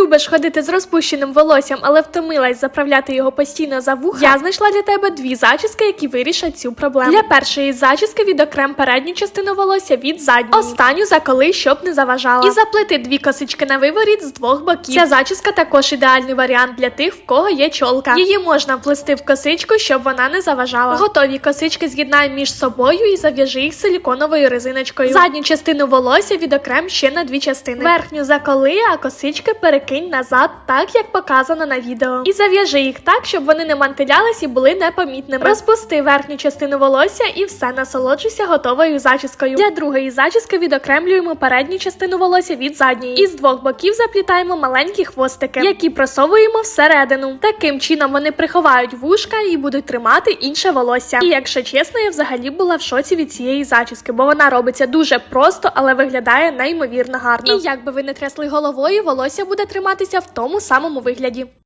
Любиш ходити з розпущеним волоссям, але втомилась заправляти його постійно за вуха? Я знайшла для тебе дві зачіски, які вирішать цю проблему. Для першої зачіски відокрем передню частину волосся від задньої. Останню заколи, щоб не заважала. І заплети дві косички на виворіт з двох боків. Ця зачіска також ідеальний варіант для тих, в кого є чолка. Її можна вплести в косичку, щоб вона не заважала. Готові косички з'єднай між собою і зав'яжи їх силіконовою резиночкою. Задню частину волосся відокрем ще на дві частини. Верхню заколи, а косички перекинь назад, так як показано на відео. І зав'яжи їх так, щоб вони не мантилялись і були непомітними. Розпусти верхню частину волосся і все насолоджуйся готовою зачіскою. Для другої зачіски відокремлюємо передню частину волосся від задньої. І з двох боків заплітаємо маленькі хвостики, які просовуємо всередину. Таким чином вони приховають вушка і будуть тримати інше волосся. І якщо чесно, я взагалі була в шоці від цієї зачіски, бо вона робиться дуже просто, але виглядає неймовірно гарно. І як би ви не трясли головою, волосся буде триматися в тому самому вигляді.